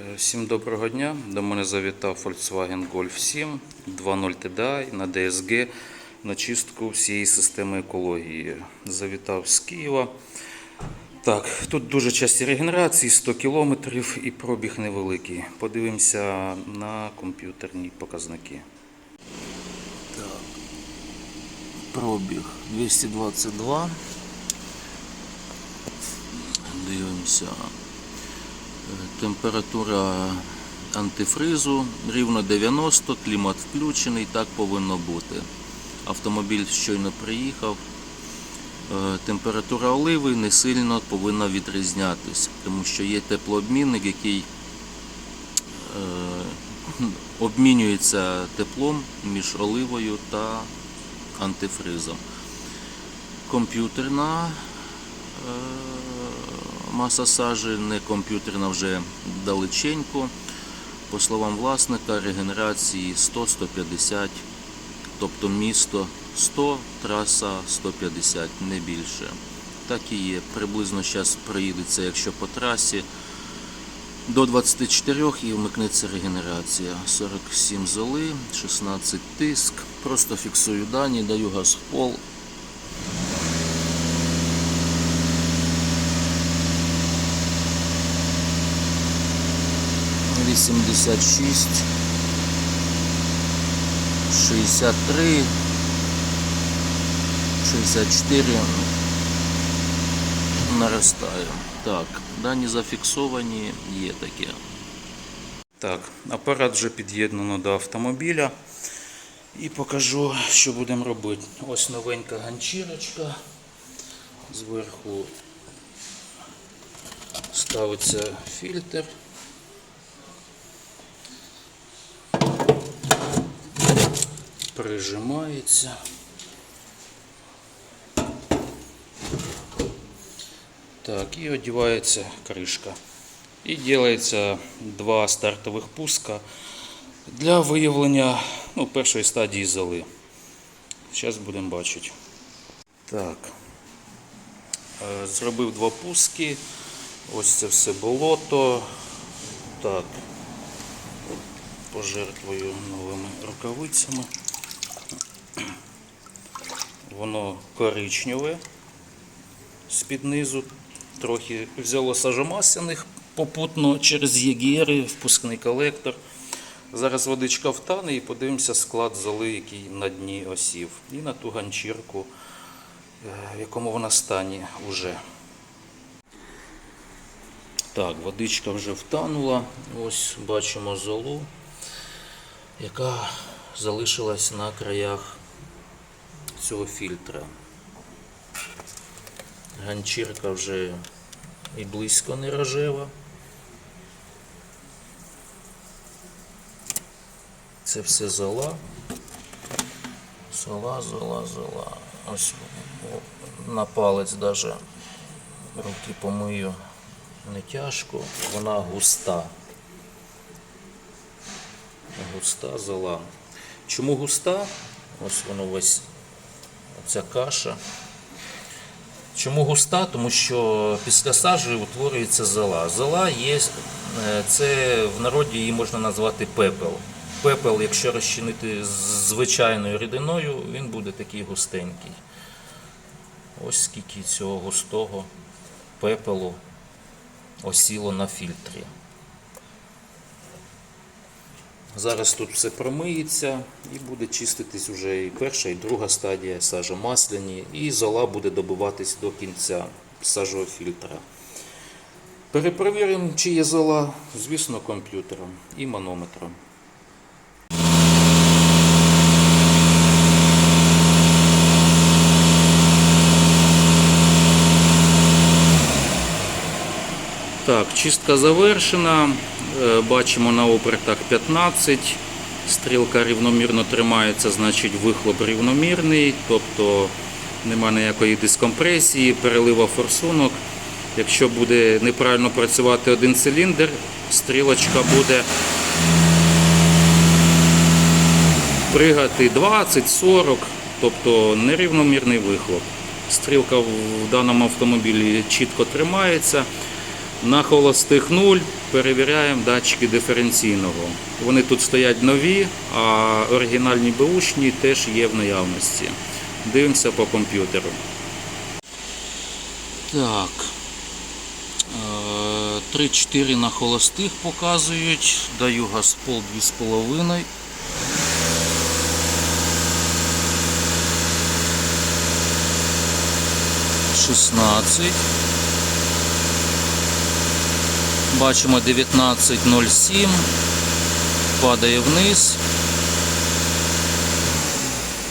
Е, Всім доброго дня. До мене завітав Volkswagen Golf 7 2.0 TDI на DSG на чистку всієї системи екології. Завітав з Києва. Так, тут дуже часті регенерації, 100 км і пробіг невеликий. Подивимося на комп'ютерні показники. Так. Пробіг 222. Дивимося. Температура антифризу рівно 90, клімат включений, так повинно бути. Автомобіль щойно приїхав. Е, Температура оливи не сильно повинна відрізнятися, тому що є теплообмінник, який е, обмінюється теплом між оливою та антифризом. Комп'ютерна е, маса сажі, не комп'ютерна вже далеченько. По словам власника, регенерації 100-150, тобто місто 100, траса 150, не більше. Так і є. Приблизно зараз проїдеться, якщо по трасі, до 24 і вмикнеться регенерація. 47 золи, 16 тиск. Просто фіксую дані, даю газ в пол. 86, 63, 64 наростає. Так, дані зафіксовані, є таке. Так, апарат вже під'єднано до автомобіля. І покажу, що будемо робити. Ось новенька ганчірочка. Зверху ставиться фільтр. Прижимається. Так, і одівається кришка. І робиться два стартових пуска для виявлення ну, першої стадії золи. Зараз будемо бачити. Так. Е, Зробив два пуски. Ось це все болото. Так. Пожертвую новими рукавицями. Воно коричневе з-під низу. Трохи взяло сажомасляних попутно через єгери, впускний колектор. Зараз водичка втане і подивимося склад золи, який на дні осів. І на ту ганчірку, е, в якому вона стані вже. Так, водичка вже втанула. Ось бачимо золу, яка залишилась на краях цього фільтра. Ганчірка вже і близько не рожева. Це все зола. Зола, зола, зола. Ось на палець даже руки помию не тяжко. Вона густа. Густа зола. Чому густа? Ось воно весь ця каша. Чому густа? Тому що після сажі утворюється зола. Зола є, е, це в народі її можна назвати пепел. Пепел, якщо розчинити з звичайною рідиною, він буде такий густенький. Ось скільки цього густого пепелу осіло на фільтрі. Зараз тут все промиється і буде чиститись вже і перша, і друга стадія сажомасляні, і зола буде добиватись до кінця сажого фільтра. Перепровіримо, чи є зола, звісно, комп'ютером і манометром. Так, чистка завершена. Е, Бачимо на обертах 15. Стрілка рівномірно тримається, значить вихлоп рівномірний, тобто нема ніякої дискомпресії, перелива форсунок. Якщо буде неправильно працювати один циліндр, стрілочка буде пригати 20-40, тобто нерівномірний вихлоп. Стрілка в даному автомобілі чітко тримається. На холостих 0 перевіряємо датчики диференційного. Вони тут стоять нові, а оригінальні беушні теж є в наявності. Дивимося по комп'ютеру. Так. Е, 3-4 на холостих показують. Даю газпол 2,5. Шістнадцять. Бачимо 19.07. Падає вниз.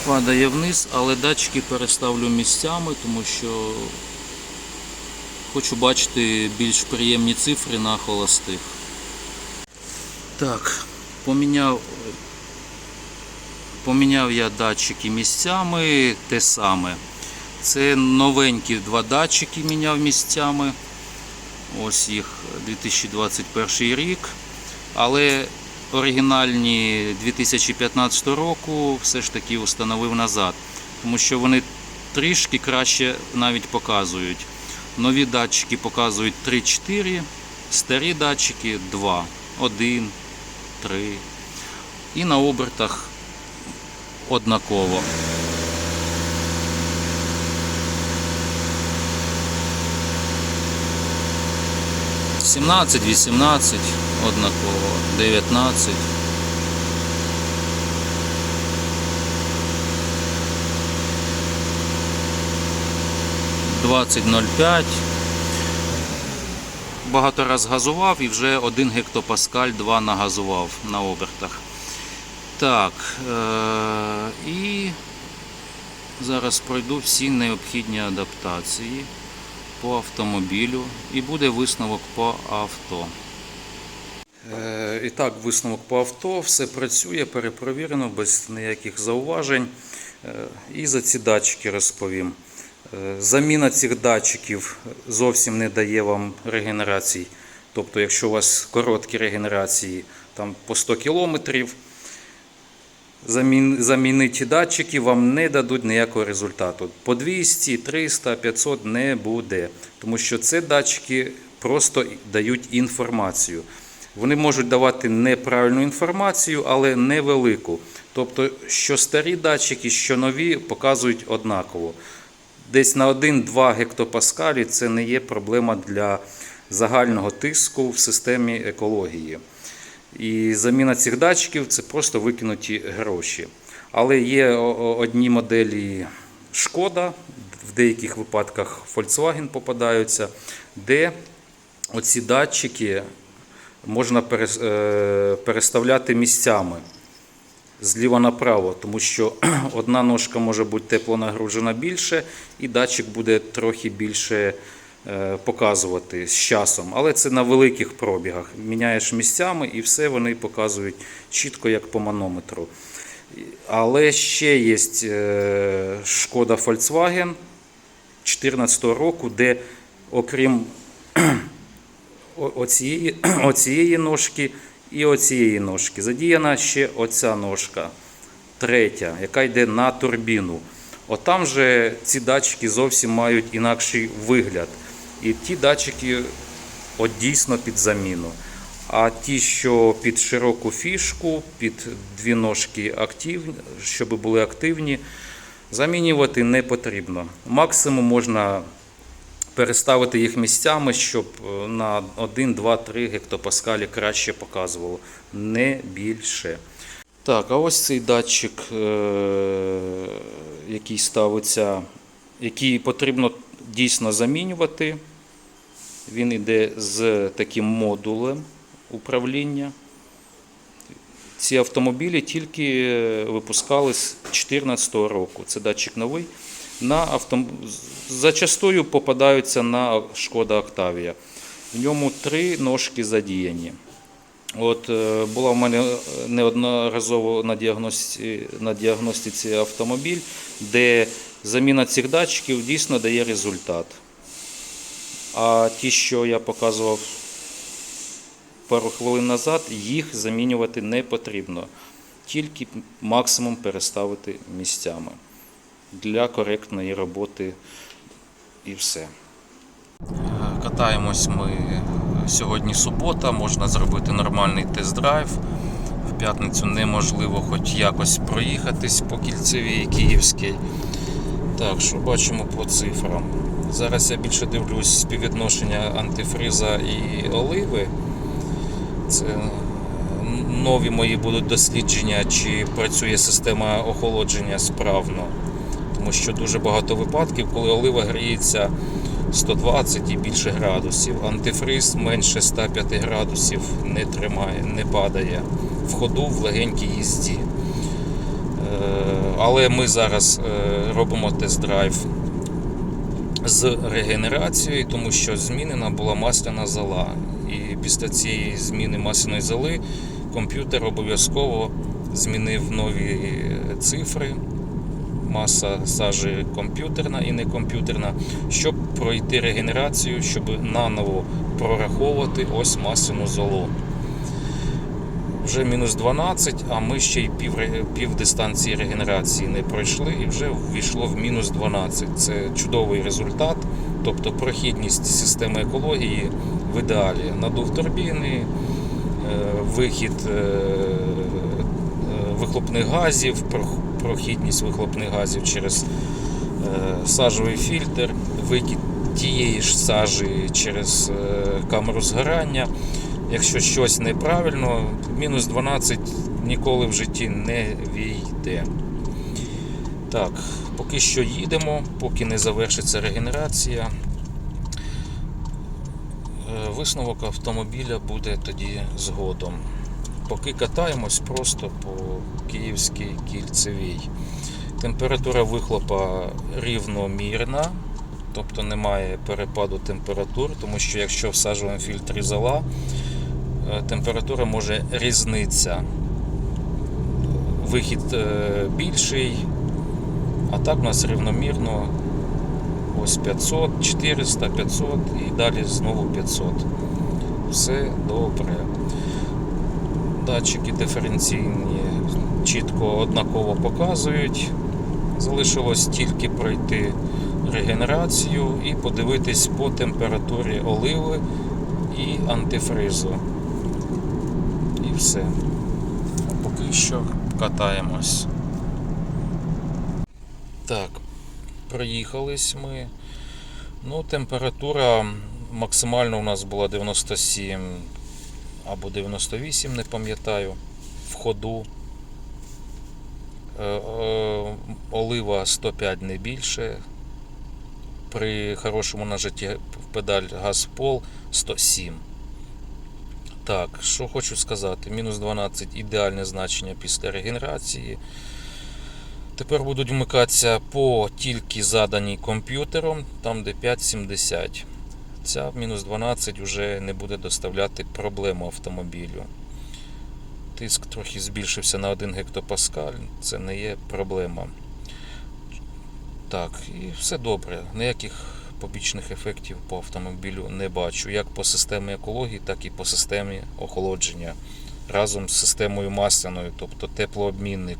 Падає вниз, але датчики переставлю місцями, тому що хочу бачити більш приємні цифри на холостих. Так, поміняв, поміняв я датчики місцями, те саме. Це новенькі два датчики міняв місцями. Ось їх 2021 рік. Але оригінальні 2015 року все ж таки встановив назад, тому що вони трішки краще навіть показують. Нові датчики показують 3-4, старі датчики 2, 1, 3. І на обертах однаково. Сімнадцять, вісімнадцять, однаково, дев'ятнадцять. Двадцять ноль п'ять. Багато раз газував і вже 1 гектопаскаль 2 нагазував на обертах. Так, е- і зараз пройду всі необхідні адаптації по автомобілю і буде висновок по авто. Е, І так, висновок по авто, все працює, перепровірено, без ніяких зауважень. Е, І за ці датчики розповім. Е, Заміна цих датчиків зовсім не дає вам регенерацій. Тобто, якщо у вас короткі регенерації там по 100 кілометрів, замінити датчики вам не дадуть ніякого результату. По 200, 300, 500 не буде. Тому що це датчики просто дають інформацію. Вони можуть давати неправильну інформацію, але невелику. Тобто, що старі датчики, що нові показують однаково. Десь на 1-2 гектопаскалі це не є проблема для загального тиску в системі екології. І заміна цих датчиків це просто викинуті гроші. Але є одні моделі Шкода, в деяких випадках Volkswagen попадаються, де оці датчики можна е, переставляти місцями зліва направо, тому що одна ножка може бути теплонагружена більше, і датчик буде трохи більше показувати з часом. Але це на великих пробігах. Міняєш місцями і все вони показують чітко, як по манометру. Але ще є е, шкода Volkswagen 2014 року, де окрім оцієї, оцієї ножки і оцієї ножки. Задіяна ще оця ножка, третя, яка йде на турбіну. Отам же ці датчики зовсім мають інакший вигляд. І ті датчики от дійсно під заміну. А ті, що під широку фішку, під дві ножки активні, щоб були активні, замінювати не потрібно. Максимум можна переставити їх місцями, щоб е, на 1, 2, 3 гектопаскалі краще показувало, не більше. Так, а ось цей датчик, е, який ставиться, який потрібно дійсно замінювати. Він йде з таким модулем управління. Ці автомобілі тільки е, випускались з 2014 року. Це датчик новий. На автом... Зачастую попадаються на Шкода Октавія. В ньому три ножки задіяні. От е, була в мене неодноразово на діагностиці, на діагностиці автомобіль, де заміна цих датчиків дійсно дає результат. А ті, що я показував пару хвилин назад, їх замінювати не потрібно. Тільки максимум переставити місцями для коректної роботи і все. Катаємось ми сьогодні субота, можна зробити нормальний тест-драйв. В п'ятницю неможливо хоч якось проїхатись по кільцевій київській. Так, що бачимо по цифрам. Зараз я більше дивлюсь співвідношення антифриза і оливи. Це нові мої будуть дослідження, чи працює система охолодження справно. Тому що дуже багато випадків, коли олива гріється 120 і більше градусів. Антифриз менше 105 градусів не тримає, не падає в ходу в легенькій їзді. Е, Але ми зараз е, робимо тест-драйв з регенерацією, тому що змінена була масляна зола. І після цієї зміни масляної золи комп'ютер обов'язково змінив нові цифри. Маса сажі комп'ютерна і не комп'ютерна, щоб пройти регенерацію, щоб наново прораховувати ось масляну золу. Вже мінус 12, а ми ще й пів, пів дистанції регенерації не пройшли і вже ввійшло в мінус 12. Це чудовий результат. Тобто прохідність системи екології в ідеалі. Надув турбіни, е, вихід е, вихлопних газів, прохідність вихлопних газів через е, сажовий фільтр, викид тієї ж сажі через камеру згорання. Якщо щось неправильно, мінус 12 ніколи в житті не війде. Так, поки що їдемо, поки не завершиться регенерація. Висновок автомобіля буде тоді згодом. Поки катаємось просто по київській кільцевій. Температура вихлопа рівномірна, тобто немає перепаду температур, тому що якщо в сажовому фільтрі зола, температура може різнитися. Вихід більший, а так у нас рівномірно ось 500, 400, 500 і далі знову 500. Все добре. Датчики диференційні чітко однаково показують. Залишилось тільки пройти регенерацію і подивитись по температурі оливи і антифризу. Все. Поки що катаємось. Так, проїхались ми. Ну, температура максимально у нас була 97 або 98, не пам'ятаю, в ходу. Е, е, олива 105 не більше. При хорошому нажитті педаль газ пол 107. Так, що хочу сказати, мінус 12 ідеальне значення після регенерації. Тепер будуть вмикатися по тільки заданій комп'ютером, там де 5,70. Ця мінус 12 вже не буде доставляти проблему автомобілю. Тиск трохи збільшився на 1 гектопаскаль, це не є проблема. Так, і все добре. Ніяких побічних ефектів по автомобілю не бачу. Як по системі екології, так і по системі охолодження. Разом з системою масляною, тобто теплообмінник.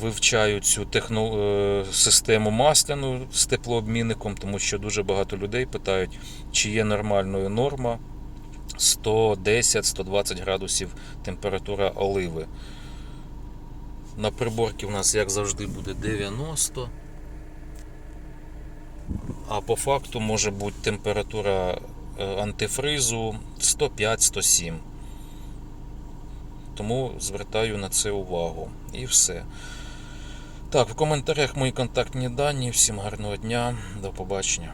Вивчаю цю техно... е, систему масляну з теплообмінником, тому що дуже багато людей питають, чи є нормальною норма 110-120 градусів температура оливи. На приборці в нас, як завжди, буде 90. А по факту може бути температура е, антифризу 105-107. Тому звертаю на це увагу. І все. Так, в коментарях мої контактні дані. Всім гарного дня, до побачення.